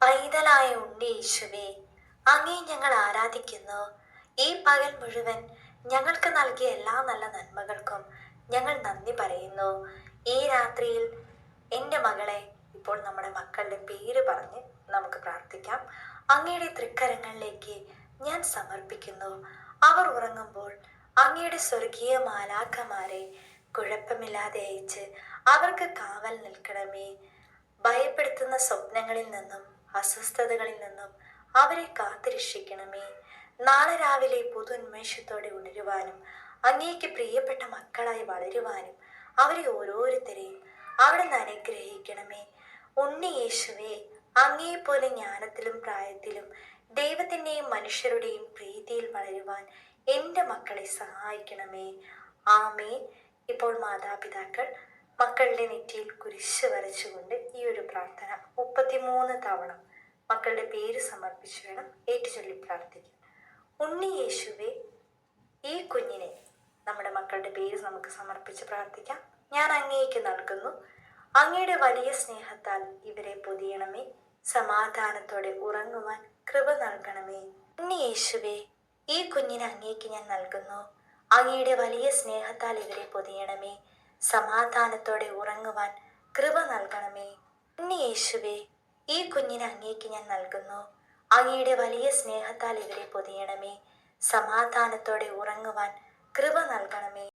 പൈതലായ ഉണ്ണി യേശുവേ അങ്ങേ ഞങ്ങൾ ആരാധിക്കുന്നു. ഈ പകൽ മുഴുവൻ ഞങ്ങൾക്ക് നൽകിയ എല്ലാ നല്ല നന്മകൾക്കും ഞങ്ങൾ നന്ദി പറയുന്നു. ഈ രാത്രിയിൽ എന്റെ മകളെ ഇപ്പോൾ നമ്മുടെ മക്കളുടെ പേര് പറഞ്ഞ് നമുക്ക് പ്രാർത്ഥിക്കാം. അങ്ങയുടെ തൃക്കരങ്ങളിലേക്ക് ഞാൻ സമർപ്പിക്കുന്നു. അവർ ഉറങ്ങുമ്പോൾ അങ്ങയുടെ സ്വർഗീയ മാലാക്കമാരെ കുഴപ്പമില്ലാതെ അയച്ച് അവർക്ക് കാവൽ നിൽക്കണമേ. ഭയപ്പെടുത്തുന്ന സ്വപ്നങ്ങളിൽ നിന്നും അസ്വസ്ഥതകളിൽ നിന്നും അവരെ കാത്തുരക്ഷിക്കണമേ. നാളെ രാവിലെ പുതുന്മേഷത്തോടെ ഉണരുവാനും അങ്ങേക്ക് പ്രിയപ്പെട്ട മക്കളായി വളരുവാനും അവരെ ഓരോരുത്തരെയും അവിടുന്ന് അനുഗ്രഹിക്കണമേ. ഉണ്ണി യേശുവേ അങ്ങേപ്പോലെ ജ്ഞാനത്തിലും പ്രായത്തിലും ദൈവത്തിന്റെയും മനുഷ്യരുടെയും പ്രീതിയിൽ വളരുവാൻ എന്റെ മക്കളെ സഹായിക്കണമേ. ആമേ ഇപ്പോൾ മാതാപിതാക്കൾ മക്കളുടെ നെറ്റിയിൽ കുരിശ് വരച്ചുകൊണ്ട് പ്രാർത്ഥന മുപ്പത്തിമൂന്ന് തവണ മക്കളുടെ പേര് സമർപ്പിച്ചു വേണം ഏറ്റുചൊല്ലി പ്രാർത്ഥിക്കാൻ. ഉണ്ണി യേശുവെ ഈ കുഞ്ഞിനെ നമ്മുടെ മക്കളുടെ പേര് നമുക്ക് സമർപ്പിച്ച് പ്രാർത്ഥിക്കാം. ഞാൻ അങ്ങേക്ക് നൽകുന്നു. അങ്ങയുടെ വലിയ സ്നേഹത്താൽ ഇവരെ പൊതിയണമേ. സമാധാനത്തോടെ ഉറങ്ങുവാൻ കൃപ നൽകണമേ. ഉണ്ണി യേശുവെ ഈ കുഞ്ഞിനെ അങ്ങേക്ക് ഞാൻ നൽകുന്നു. അങ്ങയുടെ വലിയ സ്നേഹത്താൽ ഇവരെ പൊതിയണമേ. സമാധാനത്തോടെ ഉറങ്ങുവാൻ കൃപ നൽകണമേ. ഉണ്ണി യേശുവേ ഈ കുഞ്ഞിനെ അങ്ങേക്ക് ഞാൻ നൽകുന്നു. അങ്ങയുടെ വലിയ സ്നേഹത്താൽ ഇവരെ പൊതിയണമേ. സമാധാനത്തോടെ ഉറങ്ങുവാൻ കൃപ നൽകണമേ.